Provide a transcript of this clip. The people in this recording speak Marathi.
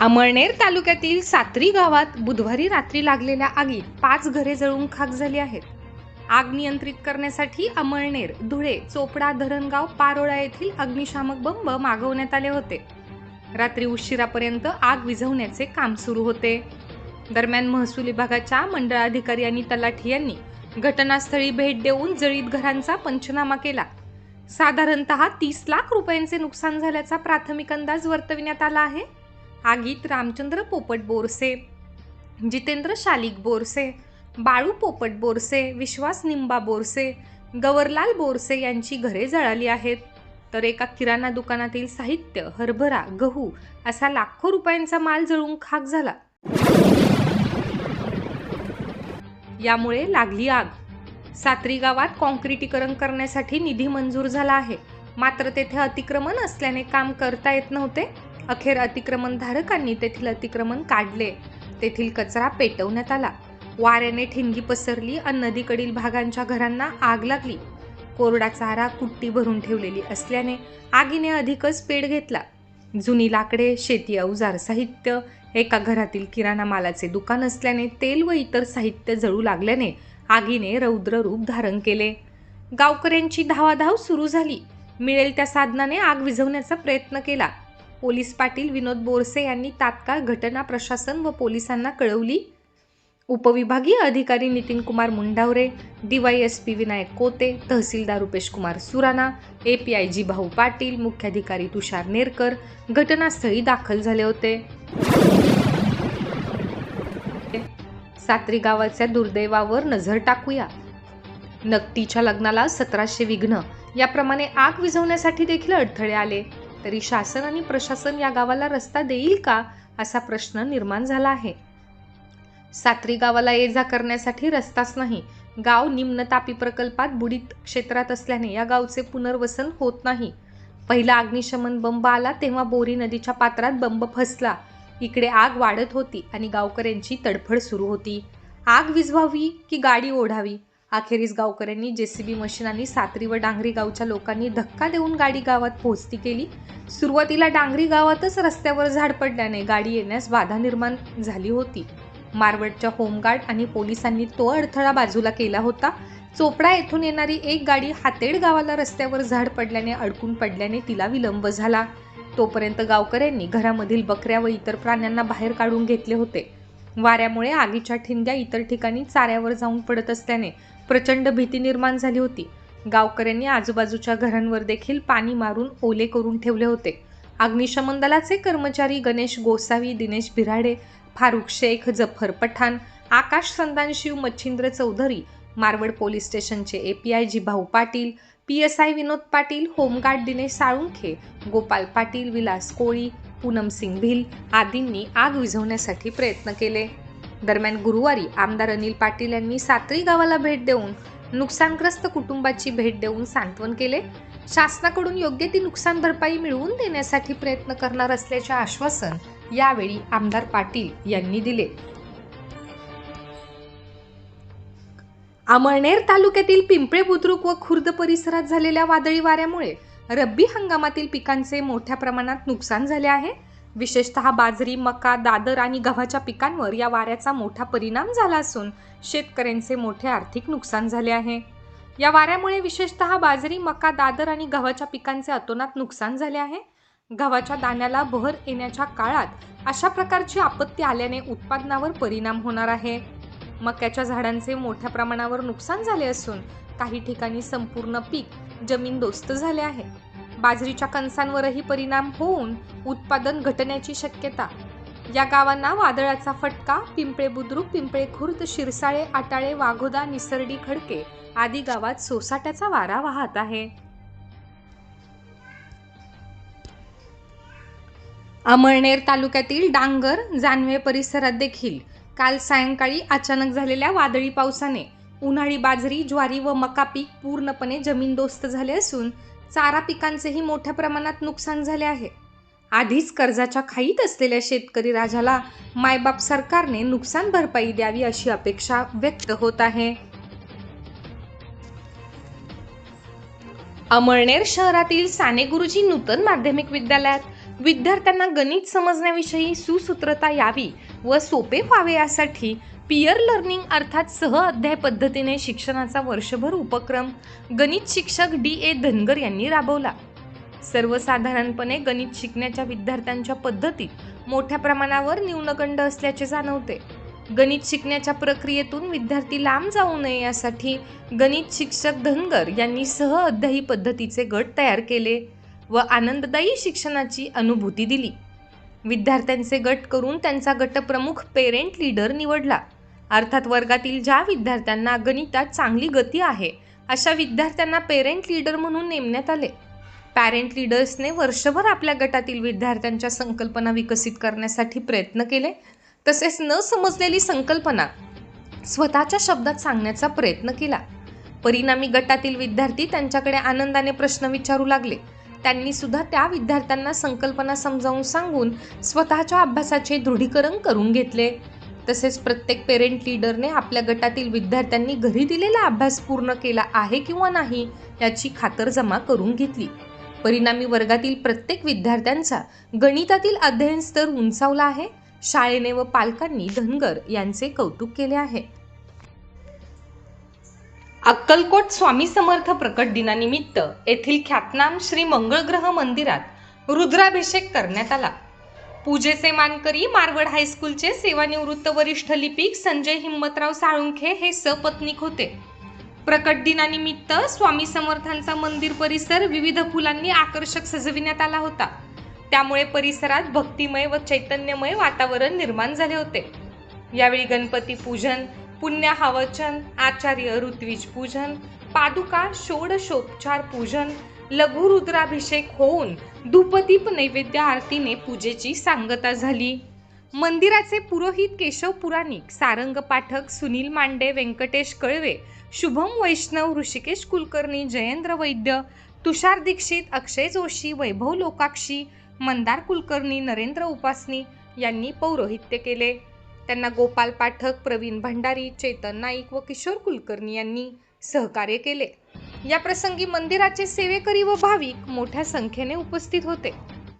अमळनेर तालुक्यातील सात्री गावात बुधवारी रात्री लागलेल्या आगीत पाच घरे जळून खाक झाली आहेत. आग नियंत्रित करण्यासाठी अमळनेर धुळे चोपडा धरणगाव पारोळा येथील अग्निशामक बंब मागवण्यात आले होते. रात्री उशिरापर्यंत आग विझवण्याचे काम सुरू होते. दरम्यान महसूल विभागाच्या मंडळाधिकारी आणि तलाठी यांनी घटनास्थळी भेट देऊन जळीत घरांचा पंचनामा केला. साधारणतः तीस लाख रुपयांचे नुकसान झाल्याचा प्राथमिक अंदाज वर्तविण्यात आला आहे. आगीत रामचंद्र पोपट बोरसे जितेंद्र शालिक बोरसे बाळू पोपट बोरसे विश्वास निंबा बोरसे गवरलाल बोरसे यांची घरे जळाली आहेत. तर एका किराणा दुकानातील साहित्य हरभरा गहू असा लाखो रुपयांचा माल जळून खाक झाला. यामुळे लागली आग. सात्री गावात कॉन्क्रिटीकरण करण्यासाठी निधी मंजूर झाला आहे. मात्र तेथे अतिक्रमण असल्याने काम करता येत नव्हते. अखेर अतिक्रमणधारकांनी तेथील अतिक्रमण काढले. तेथील कचरा पेटवण्यात आला. वाऱ्याने ठिणगी पसरली आणि नदीकडील भागांच्या घरांना आग लागली. कोरडा चारा कुट्टी भरून ठेवलेली असल्याने आगीने अधिकच पेट घेतला. जुनी लाकडे शेती अवजार साहित्य एका घरातील किराणा मालाचे दुकान असल्याने तेल व इतर साहित्य जळू लागल्याने आगीने रौद्र रूप धारण केले. गावकऱ्यांची धावाधाव सुरू झाली. मिळेल त्या साधनाने आग विझवण्याचा प्रयत्न केला. पोलीस पाटील विनोद बोरसे यांनी तात्काळ घटना प्रशासन व पोलिसांना कळवली. उपविभागीय अधिकारी नितीन कुमार मुंडावरे डीवायएसपी विनायक कोते तहसीलदार रुपेश कुमार सुराणा एपीआयजी भाऊ पाटील मुख्याधिकारी तुषार नेरकर घटनास्थळी दाखल झाले होते. सात्री गावाच्या दुर्दैवावर नजर टाकूया. नकटीच्या लग्नाला सतराशे विघ्न याप्रमाणे आग विझवण्यासाठी देखील अडथळे आले. तरी शासन आणि प्रशासन या गावाला रस्ता देईल का असा प्रश्न निर्माण झाला आहे. सात्री गावाला ये जा करण्यासाठी रस्ताच नाही. गाव निम्न तापी प्रकल्पात बुडीत क्षेत्रात असल्याने या गावचे पुनर्वसन होत नाही. पहिला अग्निशमन बंब आला तेव्हा बोरी नदीच्या पात्रात बंब फसला. इकडे आग वाढत होती आणि गावकऱ्यांची तडफड सुरू होती. आग विझवावी की गाडी ओढावी? अखेरीस गावकऱ्यांनी जेसीबी मशीनांनी सात्री व डांगरी गावच्या लोकांनी धक्का देऊन गाडी गावात पोहोचती केली. सुरुवातीला डांगरी गावातच रस्त्यावर झाड पडल्याने गाडी येण्यास बाधा निर्माण झाली होती. मारवडच्या होमगार्ड आणि पोलिसांनी तो अडथळा बाजूला केला होता. चोपडा येथून येणारी एक गाडी हातेड गावाला रस्त्यावर झाड पडल्याने अडकून पडल्याने तिला विलंब झाला. तोपर्यंत गावकऱ्यांनी घरामधील बकऱ्या व इतर प्राण्यांना बाहेर काढून घेतले होते. वाऱ्यामुळे आगीच्या ठिणग्या इतर ठिकाणी चाऱ्यावर जाऊन पडत असल्याने प्रचंड भीती निर्माण झाली होती. गावकऱ्यांनी आजूबाजूच्या घरांवर देखील पाणी मारून ओले करून ठेवले होते. अग्निशमन दलाचे कर्मचारी गणेश गोसावी दिनेश बिराडे फारुख शेख जफर पठाण आकाश संदानशिव मच्छिंद्र चौधरी मारवड पोलीस स्टेशनचे API Bhau Patil P S I Vinod Patil home guard Dinesh Salunkhe Gopal Patil Vilas Koli Poonam Singh Bhil आदींनी आग विझवण्यासाठी प्रयत्न केले. दरम्यान गुरुवारी आमदार अनिल पाटील यांनी सात्री गावाला भेट देऊन नुकसानग्रस्त कुटुंबाची भेट देऊन सांत्वन केले. शासनाकडून योग्य ती नुकसान भरपाई मिळवून देण्यासाठी प्रयत्न करणार असल्याचे आश्वासन यावेळी आमदार पाटील यांनी दिले. अमळनेर तालुक्यातील पिंपळे बुद्रुक व खुर्द परिसरात झालेल्या वादळी वाऱ्यामुळे रब्बी हंगामातील पिकांचे मोठ्या प्रमाणात नुकसान झाले आहे. विशेषतः बाजरी मका दादर आणि गव्हाच्या पिकांवर या वाऱ्याचा मोठा परिणाम झाला असून शेतकऱ्यांचे मोठे आर्थिक नुकसान झाले आहे. या वाऱ्यामुळे विशेषतः बाजरी मका दादर आणि गव्हाच्या पिकांचे अतोनात नुकसान झाले आहे. गव्हाच्या दाण्याला बहर येण्याच्या काळात अशा प्रकारची आपत्ती आल्याने उत्पादनावर परिणाम होणार आहे. मक्याच्या झाडांचे मोठ्या प्रमाणावर नुकसान झाले असून काही ठिकाणी संपूर्ण पीक जमीनदोस्त झाले आहे. बाजरीच्या कणसांवरही परिणाम होऊन उत्पादन घटण्याची शक्यता. या गावांना वादळाचा फटका पिंपळे बुद्रुक पिंपळे खुर्द शिरसाळे आटाळे वाघोदा निसर्डी खडके आदी गावात सोसाट्याचा वारा वाहत आहे. अमळनेर तालुक्यातील डांगर जानवे परिसरात देखील काल सायंकाळी अचानक झालेल्या वादळी पावसाने उन्हाळी बाजरी ज्वारी व मका पीक पूर्णपणे जमीनदोस्त झाले असून चारा पिकांचेही मोठ्या प्रमाणात नुकसान झाले आहे. आधीच कर्जाच्या खाईत असलेल्या शेतकरी राजाला मायबाप सरकारने नुकसान भरपाई द्यावी अशी अपेक्षा व्यक्त होत आहे. अमळनेर शहरातील साने गुरुजी नूतन माध्यमिक विद्यालयात विद्यार्थ्यांना गणित समजण्याविषयी सुसूत्रता यावी व सोपे व्हावे यासाठी पियर लर्निंग अर्थात सह अध्याय पद्धतीने शिक्षणाचा वर्षभर उपक्रम गणित शिक्षक डी ए धनगर यांनी राबवला. सर्वसाधारणपणे गणित शिकण्याच्या विद्यार्थ्यांच्या पद्धतीत मोठ्या प्रमाणावर न्यूनगंड असल्याचे जाणवते. गणित शिकण्याच्या प्रक्रियेतून विद्यार्थी लांब जाऊ नये यासाठी गणित शिक्षक धनगर यांनी सह अध्यायी पद्धतीचे गट तयार केले व आनंददायी शिक्षणाची अनुभूती दिली. विद्यार्थ्यांचे गट करून त्यांचा गटप्रमुख पेरेंट लीडर निवडला. अर्थात वर्गातील ज्या विद्यार्थ्यांना गणितात चांगली गती आहे अशा विद्यार्थ्यांना पेरेंट लीडर म्हणून नेमण्यात आले. पॅरेंट लीडर्सने वर्षभर आपल्या गटातील विद्यार्थ्यांच्या संकल्पना विकसित करण्यासाठी प्रयत्न केले तसेच न समजलेली संकल्पना स्वतःच्या शब्दात सांगण्याचा प्रयत्न केला. परिणामी गटातील विद्यार्थी त्यांच्याकडे आनंदाने प्रश्न विचारू लागले. त्यांनी सुद्धा त्या विद्यार्थ्यांना संकल्पना समजावून सांगून स्वतःच्या अभ्यासाचे दृढीकरण करून घेतले. तसेच प्रत्येक पेरेंट लीडरने आपल्या गटातील विद्यार्थ्यांनी घरी दिलेला अभ्यास पूर्ण केला आहे किंवा नाही याची खातरजमा करून घेतली. परिणामी वर्गातील प्रत्येक विद्यार्थ्यांचा गणितातील अध्ययन स्तर उंचावला आहे. शाळेने व पालकांनी धनगर यांचे कौतुक केले आहे. अक्कलकोट स्वामी समर्थ प्रकट दिनानिमित्त येथील ख्यातनाम श्री मंगळग्रह मंदिरात रुद्राभिषेक करण्यात आला. पूजेचे मानकरी मारवड हायस्कूलचे सेवानिवृत्त वरिष्ठ लिपिक संजय हिम्मतराव साळुंखे हे सपत्नीक होते. प्रकट दिनानिमित्त स्वामी समर्थांचा मंदिर परिसर विविध फुलांनी आकर्षक सजविण्यात आला होता. त्यामुळे परिसरात भक्तिमय व चैतन्यमय वातावरण निर्माण झाले होते. यावेळी गणपती पूजन पुण्याहावचन आचार्य ऋत्विज पूजन पादुका षोडशोपचार पूजन लघुरुद्राभिषेक होऊन धूपदीप नैवेद्य आरतीने पूजेची सांगता झाली. मंदिराचे पुरोहित केशव पुराणिक सारंग पाठक सुनील मांडे व्यंकटेश कळवे शुभम वैष्णव ऋषिकेश कुलकर्णी जयेंद्र वैद्य तुषार दीक्षित अक्षय जोशी वैभव लोकाक्षी मंदार कुलकर्णी नरेंद्र उपासनी यांनी पौरोहित्य केले. त्यांना गोपाल पाठक प्रवीण भंडारी चेतन नाईक व किशोर कुलकर्णी यांनी सहकार्य केले. या प्रसंगी मंदिराचे सेवेकरी व भाविक मोठ्या संख्येने उपस्थित होते.